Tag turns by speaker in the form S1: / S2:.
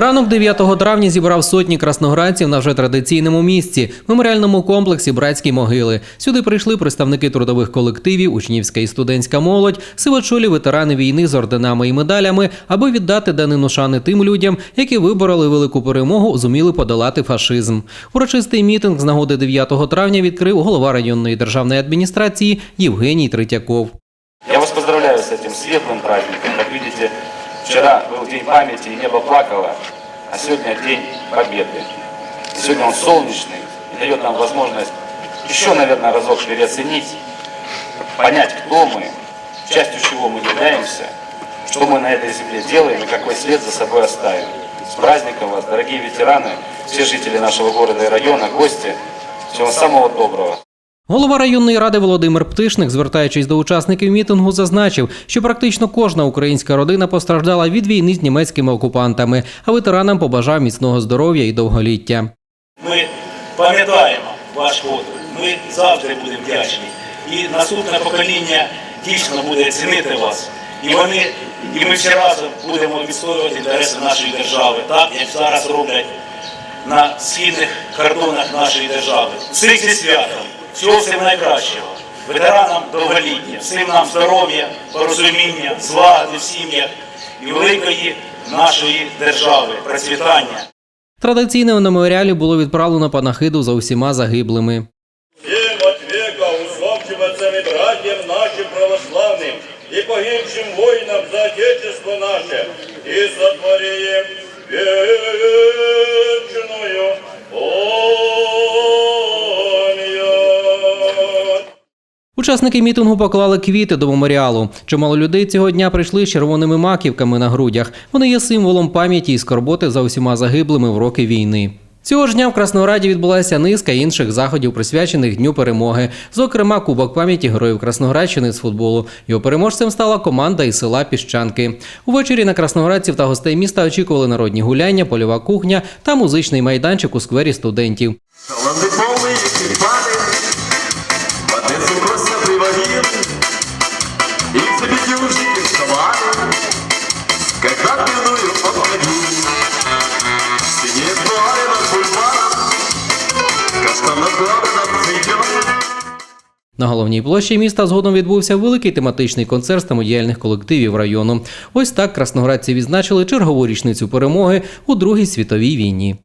S1: Ранок 9 травня зібрав сотні красноградців на вже традиційному місці меморіальному комплексі Братські могили. Сюди прийшли представники трудових колективів, учнівська і студентська молодь, сивочолі ветерани війни з орденами і медалями, аби віддати данину шани тим людям, які вибороли велику перемогу, зуміли подолати фашизм. Урочистий мітинг з нагоди 9 травня відкрив голова районної державної адміністрації Євгеній Третьяков.
S2: Я вас поздравляю с этим светлым праздником. Как видите, вчера был День памяти и небо плакало, а сегодня День Победы. И сегодня он солнечный и дает нам возможность еще, наверное, разок переоценить, понять, кто мы, частью чего мы являемся, что мы на этой земле делаем и какой след за собой оставим. С праздником вас, дорогие ветераны, все жители нашего города и района, гости. Всего самого доброго.
S1: Голова районної ради Володимир Птишник, звертаючись до учасників мітингу, зазначив, що практично кожна українська родина постраждала від війни з німецькими окупантами, а ветеранам побажав міцного здоров'я і довголіття.
S3: Ми пам'ятаємо ваш подвиг, ми завжди будемо вдячні. І наступне покоління дійсно буде цінити вас. І вони, і ми всі разом будемо відстоювати інтереси нашої держави, так як зараз роблять на східних кордонах нашої держави. Всіх зі святом, всього всім найкращого. Ветеранам довголіття, всім нам здоров'я, порозуміння, злагоди в сім'ях і великої нашої держави, процвітання.
S1: Традиційно у меморіалі було відправлено панахиду за усіма загиблими.
S4: Нашим православным и погибшим воинам за Отечество наше, и сотворим
S1: Учасники мітингу поклали квіти до меморіалу. Чимало людей цього дня прийшли з червоними маківками на грудях. Вони є символом пам'яті і скорботи за усіма загиблими в роки війни. Цього ж дня в Краснограді відбулася низка інших заходів, присвячених Дню перемоги. Зокрема, Кубок пам'яті героїв Красноградщини з футболу. Його переможцем стала команда із села Піщанки. Увечері на красноградців та гостей міста очікували народні гуляння, польова кухня та музичний майданчик у сквері студентів. На головній площі міста згодом відбувся великий тематичний концерт самодіяльних колективів району. Ось так красноградці відзначили чергову річницю перемоги у Другій світовій війні.